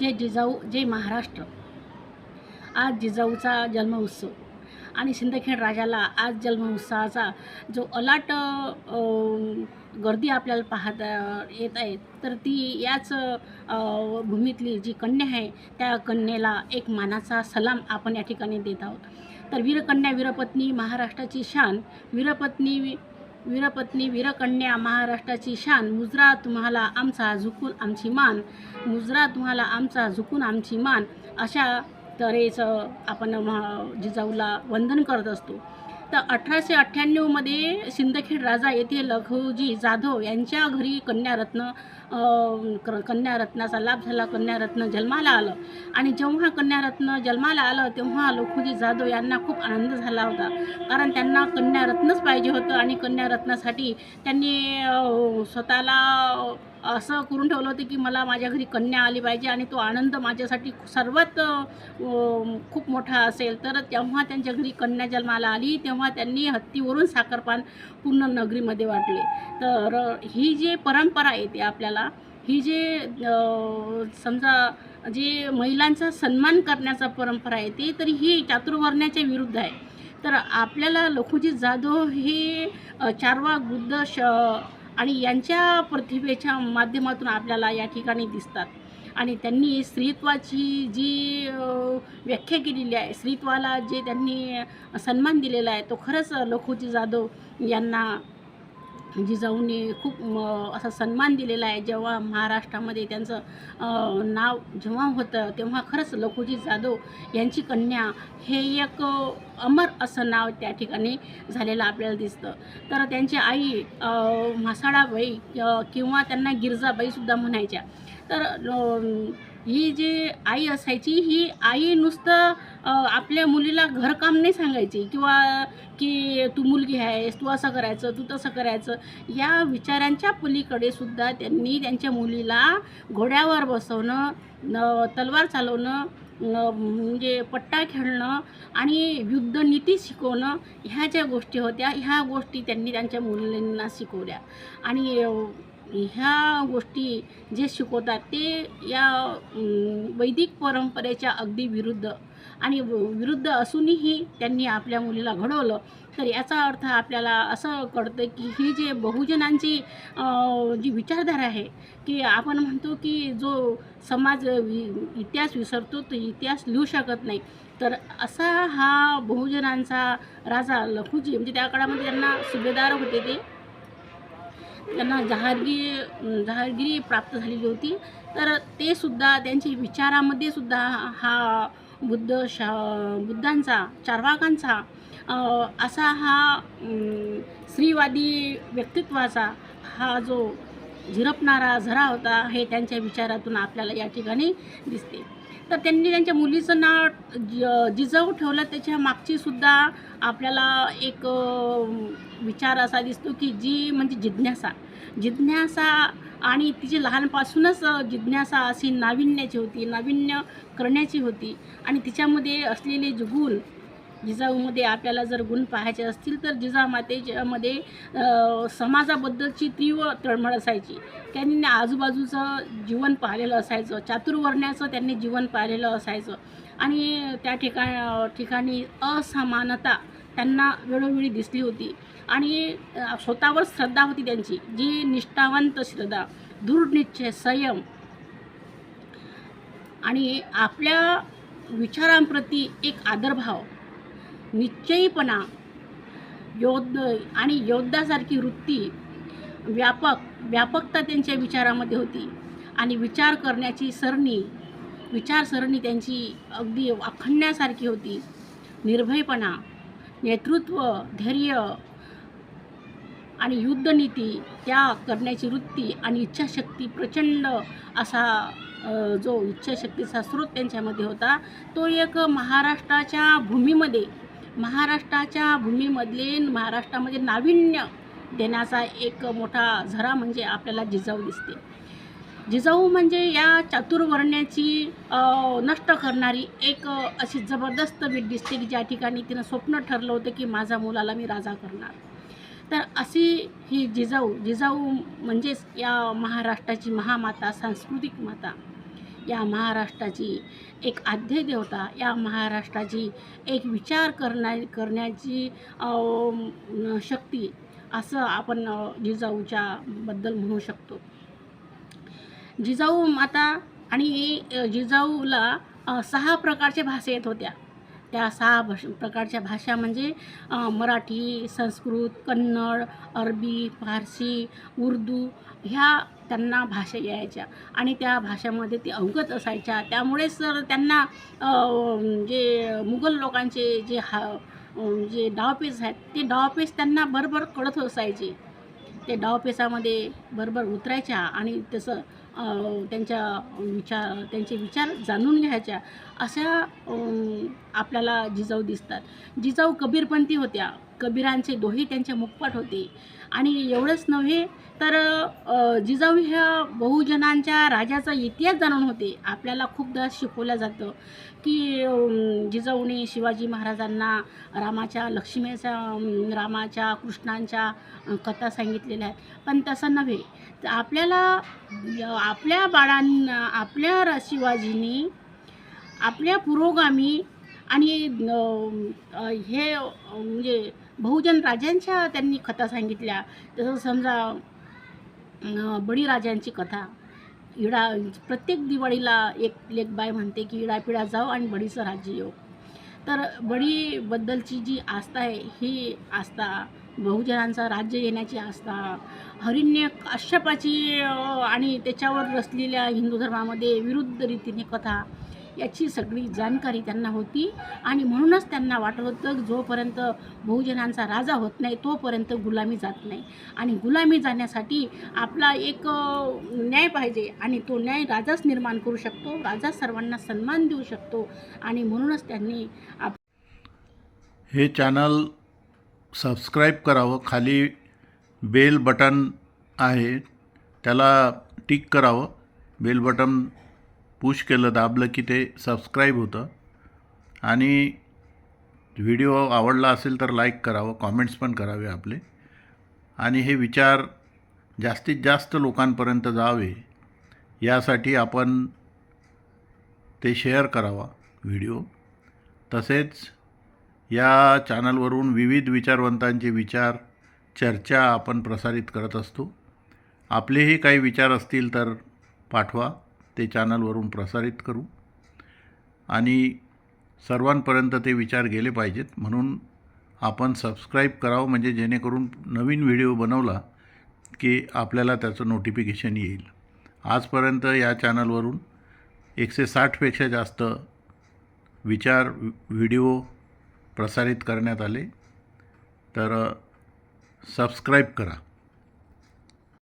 जे जिजाऊ जे महाराष्ट्र. आज जिजाऊचा जन्मोत्सव आणि सिंदखेड राजाला आज जन्मोत्सवाचा जो अलाट गर्दी आपल्याला पाहता येत आहे तर ती याच भूमीतली जी कन्या आहे त्या कन्येला एक मानाचा सलाम आपण या ठिकाणी देत आहोत. तर वीरकन्या वीरपत्नी महाराष्ट्राची शान वीरपत्नी वीरपत्नी वीरकन्या महाराष्ट्राची शान. मुजरा तुम्हाला आमचा झुकून आमची मान. मुजरा तुम्हाला आमचा झुकून आमची मान. अशा तऱ्हेचं आपण जिजाऊला वंदन करत असतो. तर अठराशे अठ्ठ्याण्णवमध्ये सिंदखेड राजा येथे लखुजी जाधव यांच्या घरी कन्यारत्न क- कन्यारत्नाचा लाभ झाला. कन्यारत्न जन्माला आलं. आणि जेव्हा कन्यारत्न जन्माला आलं तेव्हा लखुजी जाधव यांना खूप आनंद झाला होता. कारण त्यांना कन्यारत्नच पाहिजे होतं आणि कन्यारत्नासाठी त्यांनी स्वतःला असं करून ठेवलं होतं की मला माझ्या घरी कन्या आली पाहिजे आणि तो आनंद माझ्यासाठी सर्वात खूप मोठा असेल. तर तेव्हा त्यांच्या घरी कन्या जन्माला आली तेव्हा त्यांनी हत्तीवरून साखरपान पूर्ण नगरीमध्ये वाटले. तर ही जी परंपरा येते आपल्याला ही जे समजा जे महिलांचा सन्मान करण्याचा परंपरा येते तर ही चातुर्वर्ण्याच्या विरुद्ध आहे. तर आपल्याला लखुजी जाधव हे चारवा बुद्ध श आणि यांच्या प्रतिभेच्या माध्यमातून आपल्याला या ठिकाणी दिसतात. आणि त्यांनी स्त्रीत्वाची जी व्याख्या केलेली आहे स्त्रीत्वाला जे त्यांनी सन्मान दिलेला आहे तो खरंच लखोजी जाधव यांना म्हणजे जिजाऊने खूप असा सन्मान दिलेला आहे. जेव्हा महाराष्ट्रामध्ये त्यांचं नाव जेव्हा होतं तेव्हा खरंच लखुजी जाधव यांची कन्या हे एक अमर असं नाव त्या ठिकाणी झालेलं आपल्याला दिसतं. तर त्यांची आई म्हासाळाबाई किंवा त्यांना गिरजाबाईसुद्धा म्हणायच्या. तर ही जी आई असायची ही आई नुसतं आपल्या मुलीला घरकाम नाही सांगायची. किंवा की तू मुलगी आहेस तू असं करायचं तू तसं करायचं. या विचारांच्या पलीकडे सुद्धा त्यांनी त्यांच्या मुलीला घोड्यावर बसवणं तलवार चालवणं म्हणजे पट्टा खेळणं आणि युद्धनीती शिकवणं ह्या ज्या गोष्टी होत्या ह्या गोष्टी त्यांनी त्यांच्या मुलींना शिकवल्या. आणि ह्या गोष्टी जे शिकवतात ते या वैदिक परंपरेच्या अगदी विरुद्ध आणि व- विरुद्ध असूनही त्यांनी आपल्या मुलीला घडवलं. तर याचा अर्थ आपल्याला असं कळतं की ही जे बहुजनांची जी विचारधारा आहे की आपण म्हणतो की जो समाज वि इतिहास विसरतो तो इतिहास लिहू शकत नाही. तर असा हा बहुजनांचा राजा लखुजी म्हणजे त्या काळामध्ये त्यांना सुभेदार होते ते. त्यांना जहारगिरी जहारगिरी प्राप्त झालेली होती. तर ते सुद्धा त्यांच्या विचारामध्ये सुद्धा हा बुद्ध शा बुद्धांचा चारवाकांचा असा हा स्त्रीवादी व्यक्तित्वाचा हा जो झिरपणारा झरा होता हे त्यांच्या विचारातून आपल्याला या ठिकाणी दिसते. तर त्यांनी त्यांच्या मुलीचं नाव ज जिजाऊ ठेवलं. त्याच्या मागचीसुद्धा आपल्याला एक विचार असा दिसतो की जी म्हणजे जिज्ञासा. जिज्ञासा आणि तिची लहानपासूनच जिज्ञासा अशी नाविन्याची होती नाविन्य करण्याची होती. आणि तिच्यामध्ये असलेले जे गुण जिजाऊमध्ये आपल्याला जर गुण पाहायचे असतील तर जिजामातेच्यामध्ये समाजाबद्दलची तीव्र तळमळ असायची. त्यांनी आजूबाजूचं जीवन पाहिलेलं असायचं. चातुर्वर्ण्याचं त्यांनी जीवन पाहिलेलं असायचं. आणि त्या ठिका ठिकाणी असमानता त्यांना वेळोवेळी दिसली होती. आणि स्वतःवर श्रद्धा होती त्यांची. जी निष्ठावंत श्रद्धा दृढनिश्चय संयम आणि आपल्या विचारांप्रती एक आदरभाव निश्चयीपणा योद्ध आणि योद्धासारखी वृत्ती व्यापक व्यापकता त्यांच्या विचारामध्ये होती आणि विचार करण्याची सरणी विचारसरणी त्यांची अगदी वाखण्यासारखी होती. निर्भयपणा नेतृत्व धैर्य आणि युद्धनीती त्या करण्याची वृत्ती आणि इच्छाशक्ती प्रचंड असा जो इच्छाशक्तीचा स्रोत त्यांच्यामध्ये होता तो एक महाराष्ट्राच्या भूमीमध्ये महाराष्ट्राच्या भूमीमधले महाराष्ट्रामध्ये नाविन्य देण्याचा एक मोठा झरा म्हणजे आपल्याला जिजाऊ दिसते. जिजाऊ म्हणजे या चातुर्वर्ण्याची नष्ट करणारी एक अशी जबरदस्त वीट दिसते की ज्या ठिकाणी तिनं स्वप्न ठरलं होतं की माझ्या मुलाला मी राजा करणार. तर अशी ही जिजाऊ जिजाऊ म्हणजेच या महाराष्ट्राची महामाता सांस्कृतिक माता. या महाराष्ट्राची एक आद्य देवता या महाराष्ट्राची एक विचार करण्या करण्याची शक्ती असं आपण जिजाऊच्याबद्दल जिजाऊच्या बद्दल म्हणू शकतो. जिजाऊ माता आणि जिजाऊला सहा प्रकारच्या भाषा येत होत्या. त्या सहा भाष प्रकारच्या भाषा म्हणजे मराठी संस्कृत कन्नड अरबी फारसी उर्दू ह्या त्यांना भाषा यायच्या आणि त्या भाषेमध्ये ते अवगत असायच्या. त्यामुळेच तर त्यांना जे मुघल लोकांचे जे हा जे डावपेच आहेत ते डावपेच त्यांना बरोबर कळत असायचे. ते डावपेचामध्ये बरोबर उतरायच्या आणि तसं त्यांच्या विचार त्यांचे विचार जाणून घ्यायच्या अशा आपल्याला जिजाऊ दिसतात. जिजाऊ कबीरपंथी होत्या. कबीरांचे दोही त्यांचे मुखपट होते. आणि एवढंच नव्हे तर जिजाऊ ह्या बहुजनांच्या राजाचा इतिहास जाणून होते. आपल्याला खूपदा शिकवलं जातं की जिजाऊने शिवाजी महाराजांना रामाच्या लक्ष्मीच्या रामाच्या कृष्णांच्या कथा सांगितलेल्या आहेत. पण तसं नव्हे. तर आपल्याला आपल्या बाळांना आपल्या शिवाजीनी आपल्या पुरोगामी आणि हे म्हणजे बहुजन राजांच्या त्यांनी कथा सांगितल्या. तसं समजा बळीराजांची कथा. इडा प्रत्येक दिवाळीला एक लेखबाय म्हणते की इडापिडा जाऊ आणि बळीचं राज्य येऊ तर बळीबद्दलची जी आस्था आहे ही आस्था बहुजनांचा राज्य येण्याची आस्था हरिण्य काश्यपाची आणि त्याच्यावर रचलेल्या हिंदू धर्मामध्ये विरुद्ध रीतीने कथा याची सगळी जाणकारी त्यांना होती. आणि म्हणूनच त्यांना वाटत होतं की जोपर्यंत बहुजनांचा राजा होत नाही तोपर्यंत गुलामी जात नाही. आणि गुलामी जाण्यासाठी आपला एक न्याय पाहिजे. आणि तो न्याय राजाच निर्माण करू शकतो राजा सर्वांना सन्मान देऊ शकतो. आणि म्हणूनच त्यांनी आप हे चॅनल सबस्क्राईब करावं. खाली बेल बटन आहे त्याला टिक करावं. बेल बटन पुश केलं दाबलं की ते सबस्क्राईब होतं. आणि व्हिडिओ आवडला असेल तर लाईक करावं कॉमेंट्स पण करावे आपले. आणि हे विचार जास्तीत जास्त लोकांपर्यंत जावे यासाठी आपण ते शेअर करावा व्हिडिओ तसेच या चॅनलवरून विविध विचारवंतांचे विचार चर्चा आपण प्रसारित करत असतो. आपलेही काही विचार असतील तर पाठवा. ते चॅनलवरून प्रसारित करू. आणि सर्वांपर्यंत ते विचार गेले पाहिजेत. म्हणून आपण सबस्क्राईब करावं म्हणजे जेणेकरून नवीन व्हिडिओ बनवला की आपल्याला त्याचं नोटिफिकेशन येईल. आजपर्यंत या चॅनलवरून एकशे साठपेक्षा जास्त विचार व्हिडिओ प्रसारित करण्यात आले. तर सबस्क्राईब करा.